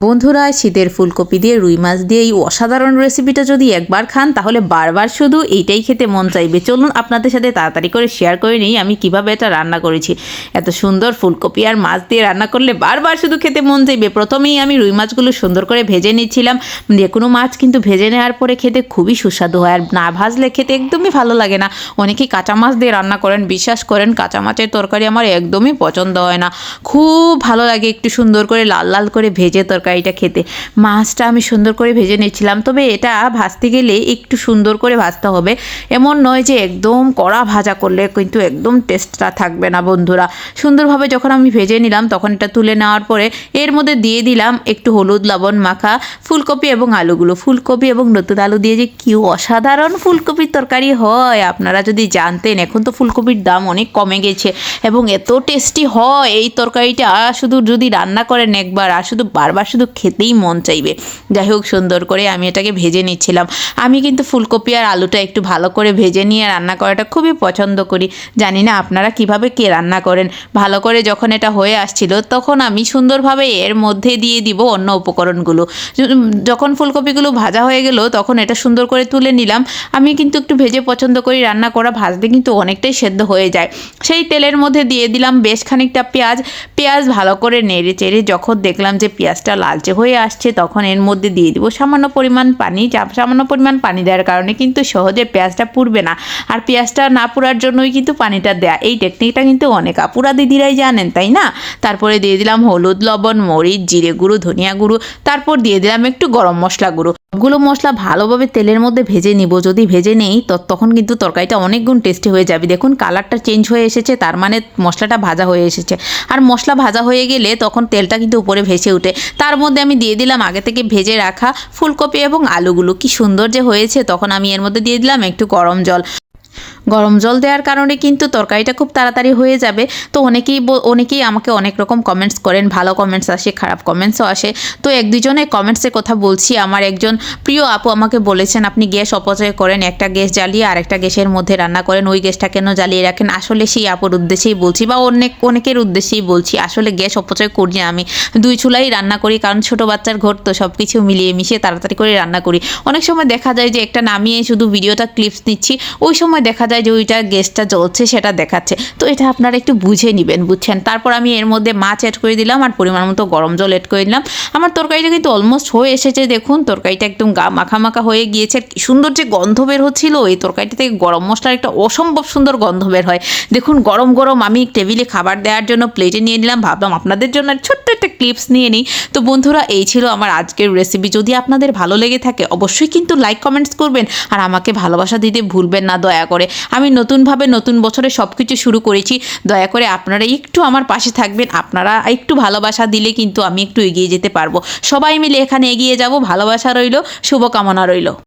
বন্ধুরা, শীতের ফুলকপি দিয়ে রুই মাছ দিয়ে এই অসাধারণ রেসিপিটা যদি একবার খান, তাহলে বারবার শুধু এইটাই খেতে মন চাইবে। চলুন আপনাদের সাথে তাড়াতাড়ি করে শেয়ার করে নিই আমি কীভাবে এটা রান্না করেছি। এত সুন্দর ফুলকপি আর মাছ দিয়ে রান্না করলে বারবার শুধু খেতে মন চাইবে। প্রথমেই আমি রুই মাছগুলো সুন্দর করে ভেজে নিচ্ছিলাম। যে কোনো মাছ কিন্তু ভেজে নেওয়ার পরে খেতে খুবই সুস্বাদু হয়। আর না ভাজলে খেতে একদমই ভালো লাগে না। অনেকেই কাঁচা মাছ দিয়ে রান্না করেন, বিশ্বাস করেন, কাঁচা মাছের তরকারি আমার একদমই পছন্দ হয় না। খুব ভালো লাগে একটু সুন্দর করে লাল লাল করে ভেজে তরকারিটা খেতে। মাছটা আমি সুন্দর করে ভেজে নিয়েছিলাম। তবে এটা ভাজতে গেলে একটু সুন্দর করে ভাজতে হবে। এমন নয় যে একদম কড়া ভাজা করলে কিন্তু একদম টেস্টটা থাকবে না বন্ধুরা। সুন্দরভাবে যখন আমি ভেজে নিলাম, তখন এটা তুলে নেওয়ার পরে এর মধ্যে দিয়ে দিলাম একটু হলুদ, লবণ, মাখা, ফুলকপি এবং আলুগুলো। ফুলকপি এবং নতুন আলু দিয়ে যে কি অসাধারণ ফুলকপির তরকারি হয়। আপনারা যদি জানতেন, এখন তো ফুলকপির দাম অনেক কমে গেছে এবং এত টেস্টি হয় এই তরকারিটা। শুধু যদি রান্না করেন একবার, আর শুধু বারবার শুধু খেতেই মন চাইবে। যাই হোক, সুন্দর করে আমি এটাকে ভেজে নিচ্ছিলাম। আমি কিন্তু ফুলকপি আর আলুটা একটু ভালো করে ভেজে নিয়ে রান্না করাটা খুবই পছন্দ করি। জানি না আপনারা কীভাবে কে রান্না করেন। ভালো করে যখন এটা হয়ে আসছিল, তখন আমি সুন্দরভাবে এর মধ্যে দিয়ে দিব অন্য উপকরণগুলো। যখন ফুলকপিগুলো ভাজা হয়ে গেল, তখন এটা সুন্দর করে তুলে নিলাম। আমি কিন্তু একটু ভেজে পছন্দ করি। রান্না করা ভাজতে কিন্তু অনেকটাই সেদ্ধ হয়ে যায়। সেই তেলের মধ্যে দিয়ে দিলাম বেশ খানিকটা পেঁয়াজ। পেঁয়াজ ভালো করে নেড়ে চেড়ে যখন দেখলাম যে পেঁয়াজটা লালচে হয়ে আসছে, তখন এর মধ্যে দিয়ে দেবো সামান্য পরিমাণ পানি। সামান্য পরিমাণ পানি দেওয়ার কারণে কিন্তু সহজে পেঁয়াজটা পুড়বে না। আর পেঁয়াজটা না পুরার জন্যই কিন্তু পানিটা দেয়া। এই টেকনিকটা কিন্তু অনেক আপুরা দিদিরাই জানেন, তাই না? তারপরে দিয়ে দিলাম হলুদ, লবণ, মরিচ, জিরে গুঁড়ো, ধনিয়া গুঁড়ো। তারপর দিয়ে দিলাম একটু গরম মশলা গুঁড়ো। সবগুলো মশলা ভালোভাবে তেলের মধ্যে ভেজে নিব। যদি ভেজে নেই তখন কিন্তু তরকারিটা অনেক গুণ টেস্টি হয়ে যাবে। দেখুন কালারটা চেঞ্জ হয়ে এসেছে, তার মানে মশলাটা ভাজা হয়ে এসেছে। আর মশলা ভাজা হয়ে গেলে তখন তেলটা কিন্তু উপরে ভেসে উঠে। তার মধ্যে আমি দিয়ে দিলাম আগে থেকে ভেজে রাখা ফুলকপি এবং আলুগুলো। কি সুন্দর যে হয়েছে, তখন আমি এর মধ্যে দিয়ে দিলাম একটু গরম জল। গরম জল দেওয়ার কারণে কিন্তু তরকারিটা খুব তাড়াতাড়ি হয়ে যাবে। তো অনেকেই অনেকেই আমাকে অনেক রকম কমেন্টস করেন, ভালো কমেন্টস আসে, খারাপ কমেন্টসও আসে। তো এক দুজনে কমেন্টসের কথা বলছি। আমার একজন প্রিয় আপু আমাকে বলেছেন, আপনি গ্যাস অপচয় করেন, একটা গ্যাস জ্বালিয়ে আর একটা গ্যাসের মধ্যে রান্না করেন, ওই গ্যাসটা কেন জ্বালিয়ে রাখেন? আসলে সেই আপুর উদ্দেশ্যেই বলছি বা অনেক, অনেকের উদ্দেশ্যেই বলছি, আসলে গ্যাস অপচয় করি না আমি। দুই চুলাই রান্না করি, কারণ ছোট বাচ্চার ঘর তো সব কিছু মিলিয়ে মিশিয়ে তাড়াতাড়ি করে রান্না করি। অনেক সময় দেখা যায় যে একটা নামিয়ে শুধু ভিডিওটা ক্লিপস নিচ্ছি, ওই সময় দেখা যায় যে ওইটা গ্যাসটা জ্বলছে, সেটা দেখাচ্ছে। তো এটা আপনারা একটু বুঝে নেবেন, বুঝছেন? তারপর আমি এর মধ্যে মাছ অ্যাড করে দিলাম আর পরিমাণ মতো গরম জল অ্যাড করে দিলাম। আমার তরকারিটা কিন্তু অলমোস্ট হয়ে এসেছে, দেখুন। তরকারিটা একদম গা মাখা মাখা হয়ে গিয়েছে। সুন্দর যে গন্ধ বের হচ্ছিল, এই তরকারিটা থেকে গরম মশলার একটা অসম্ভব সুন্দর গন্ধ বের হয়। দেখুন, গরম গরম আমি টেবিলে খাবার দেওয়ার জন্য প্লেটে নিয়ে নিলাম। ভাবলাম আপনাদের জন্য ছোট্ট একটা ক্লিপস নিয়ে নিই। তো বন্ধুরা, এই ছিল আমার আজকের রেসিপি যদি আপনাদের ভালো লেগে থাকে, অবশ্যই কিন্তু লাইক কমেন্টস করবেন। আর আমাকে ভালোবাসা দিতে ভুলবেন না, দয়া করে। আমি নতুনভাবে নতুন বছরে সব কিছু শুরু করেছি। দয়া করে আপনারা একটু আমার পাশে থাকবেন। আপনারা একটু ভালোবাসা দিলে কিন্তু আমি একটু এগিয়ে যেতে পারব। সবাই মিলে এখানে এগিয়ে যাব। ভালোবাসা রইল, শুভকামনা রইল।